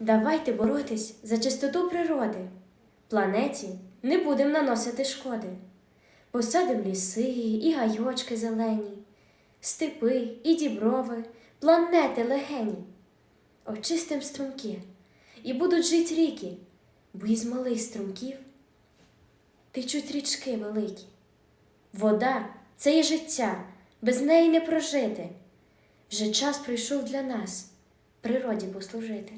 Давайте боротись за чистоту природи. Планеті не будемо наносити шкоди. Посадимо ліси і гайочки зелені, степи і діброви, планети легені. Очистим струмки, і будуть жить ріки, бо із малих струмків течуть річки великі. Вода це є життя, без неї не прожити. Вже час прийшов для нас природі послужити.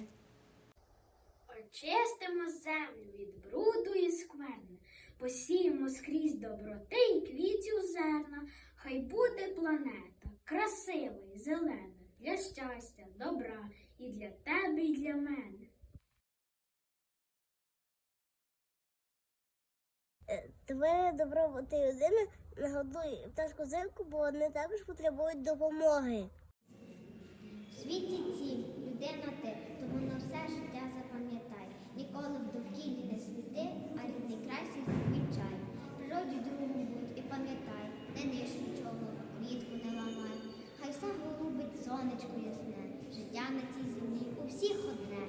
Очистимо землю від бруду і скверни, посіємо скрізь доброти і квітів зерна, хай буде планета красива і зелена, для щастя, добра і для тебе, і для мене. Твоя добробути людини нагодуй пташку зирку, бо вони також потребують допомоги. В світі ціль, людина ти, тому на все життя запам'ятай. Ніколи в довкіллі не світи, а рідний край свій відчай. Природі другу будь і не нічого, квітку не ламай. Хай все голубить сонечко ясне, життя на цій землі у всіх одне.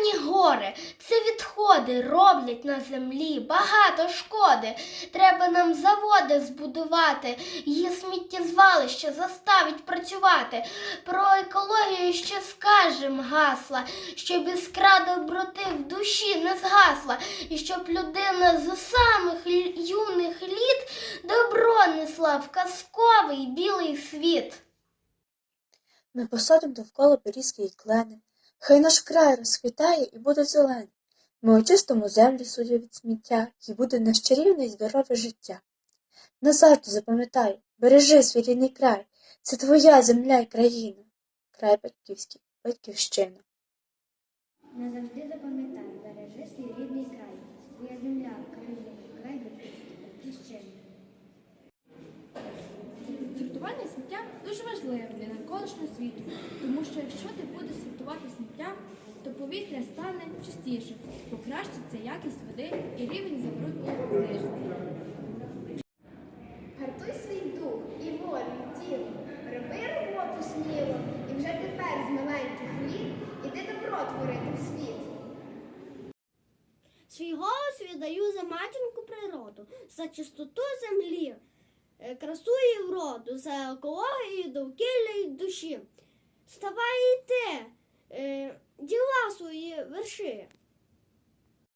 Рукотворні гори, це відходи роблять на землі багато шкоди. Треба нам заводи збудувати, її сміттєзвалище заставить працювати. Про екологію ще скажем гасла, щоб іскра доброти в душі не згасла, і щоб людина з самих юних літ добро несла в казковий білий світ. Ми посадимо довкола берізки й клени. Хай наш край розквітає і буде зелений. Ми очистимо землю суддя від сміття, і буде наш чарівне і здорове життя. Назавжди запам'ятай, бережи свій рідний край. Це твоя земля і країна, край батьківський, батьківщина. Назавжди запам'ятай, бережи свій рідний край, твоя земля, країна, край батьківський, батьківщина. Сортування сміття дуже важливе для навколишнього світу, тому що якщо ти будеш сортувати сміття, то повітря стане чистіше, покращиться якість води і рівень забруднення знижений. Гартуй свій дух і волю, і тіло, роби роботу сміло, і вже тепер з маленьких літ іди добро творити в світ. Свій голос віддаю за матінку природу, за чистоту землі, красу і вроду, за екологію, довкілля і душі. Ставай і е, діла свої верши.